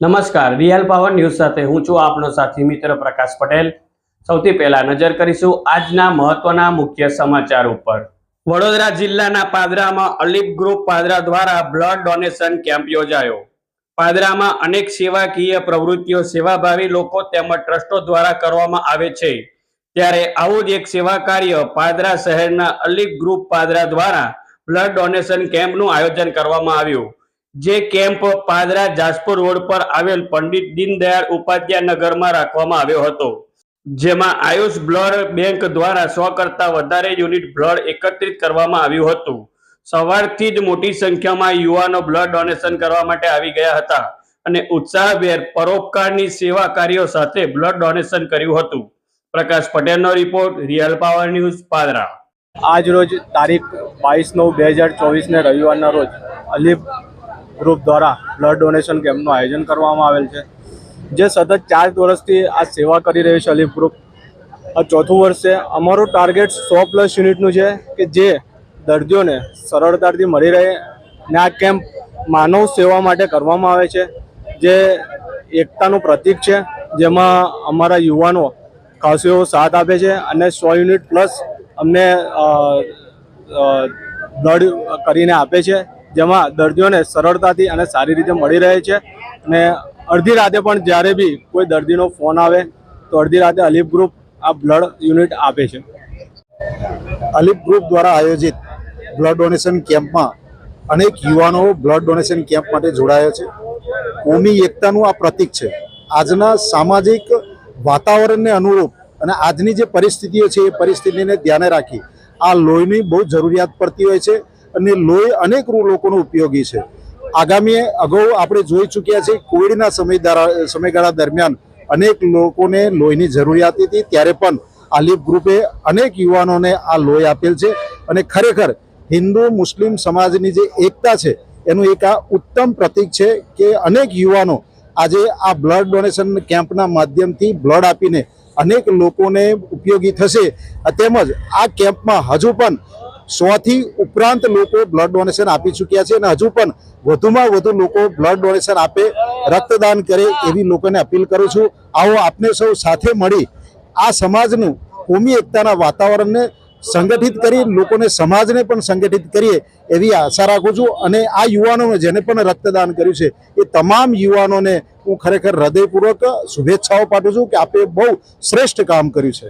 નમસ્કાર, real power news સાથે હું છું આપનો સાથી મિત્ર પ્રકાશ પટેલ. સૌથી પહેલા નજર કરીશું આજના મહત્વના મુખ્ય સમાચાર ઉપર. વડોદરા જિલ્લાના પાદરામાં અલીપ ગ્રુપ પાદરા દ્વારા બ્લડ ડોનેશન કેમ્પ યોજાયો. પાદરામાં અનેક સેવાકીય પ્રવૃત્તિઓ સેવાભાવી લોકો તેમજ ટ્રસ્ટો દ્વારા કરવામાં આવે છે. ત્યારે આવું જ એક સેવા કાર્ય પાદરા શહેરના અલીપ ગ્રુપ પાદરા દ્વારા બ્લડ ડોનેશન કેમ્પનું આયોજન કરવામાં આવ્યું. જે કેમ્પ પાદરા જાસપુર રોડ પર આવેલ પંડિત દીનદયાળ ઉપાધ્યાય નગરમાં રાખવામાં આવ્યો હતો. જેમાં આયુષ બ્લડ બેંક દ્વારા સો કરતા વધારે યુનિટ બ્લડ એકત્રિત કરવામાં આવ્યું હતું. સવારથી જ મોટી સંખ્યામાં યુવાનો બ્લડ ડોનેશન કરવા માટે આવી ગયા હતા અને ઉત્સાહભેર પરોપકારની સેવા કાર્યો સાથે બ્લડ ડોનેશન કર્યું હતું. પ્રકાશ પટેલનો report, real power news, Padra. આજ રોજ તારીખ બાવીસ નવ બે હજાર ચોવીસને રવિવારના રોજ અલીફ ગ્રુપ દ્વારા બ્લડ ડોનેશન કેમ્પનું આયોજન કરવામાં આવેલ છે. જે સતત ચાર વર્ષથી આ સેવા કરી રહ્યું છે અલીફ ગ્રુપ. આ ચોથું વર્ષ છે અમારું ટાર્ગેટ સો પ્લસ યુનિટનું છે કે જે દર્દીઓને સરળતાથી મળી રહે ને આ કેમ્પ માનવ સેવા માટે કરવામાં આવે છે. જે એકતાનું પ્રતીક છે, જેમાં અમારા યુવાનો ખાસો એવો સાથ આપે છે અને સો યુનિટ પ્લસ અમને બ્લડ કરીને આપે છે. જેમાં દર્દીઓને સરળતાથી અને સારી રીતે મળી રહે છે. અને અડધી રાતે પણ જ્યારે બી કોઈ દર્દીનો ફોન આવે, તો અડધી રાતે અલીફ ગ્રુપ આ બ્લડ યુનિટ આપે છે. અલીફ ગ્રુપ દ્વારા આયોજિત બ્લડ ડોનેશન કેમ્પમાં અનેક યુવાનો બ્લડ ડોનેશન કેમ્પ માટે જોડાયા છે. કોમી એકતાનું આ પ્રતીક છે. આજના સામાજિક વાતાવરણને અનુરૂપ અને આજની જે પરિસ્થિતિઓ છે, એ પરિસ્થિતિને ધ્યાને રાખી આ લોહીની બહુ જરૂરિયાત પડતી હોય છે. અને લોહી અનેક લોકોનો ઉપયોગી છે. આગામી અગાઉ આપણે જોઈ ચૂક્યા છે કોવિડના સમય સમયગાળા દરમિયાન અનેક લોકોને લોહીની જરૂરિયાત હતી. ત્યારે પણ આલિફ ગ્રુપે અનેક યુવાનોને આ લોહી આપેલ છે અને ખરેખર હિન્દુ, મુસ્લિમ સમાજની જે એકતા છે, એનું એક આ ઉત્તમ પ્રતીક છે કે અનેક યુવાનો આજે આ બ્લડ ડોનેશન કેમ્પના માધ્યમથી બ્લડ આપીને અનેક લોકોને ઉપયોગી થશે. તેમજ આ કેમ્પમાં હજુ પણ સોથી ઉપરાંત લોકો બ્લડ ડોનેશન આપી ચૂક્યા છે અને હજુ પણ વધુમાં વધુ લોકો બ્લડ ડોનેશન આપે, રક્તદાન કરે એવી લોકોને અપીલ કરું છું. આવો આપને સૌ સાથે મળી આ સમાજનું કોમી એકતાના વાતાવરણને સંગઠિત કરી, લોકોને સમાજને પણ સંગઠિત કરીએ એવી આશા રાખું છું. અને આ યુવાનોને જેને પણ રક્તદાન કર્યું છે, એ તમામ યુવાનોને હું ખરેખર હૃદયપૂર્વક શુભેચ્છાઓ પાઠવું છું કે આપે બહુ શ્રેષ્ઠ કામ કર્યું છે.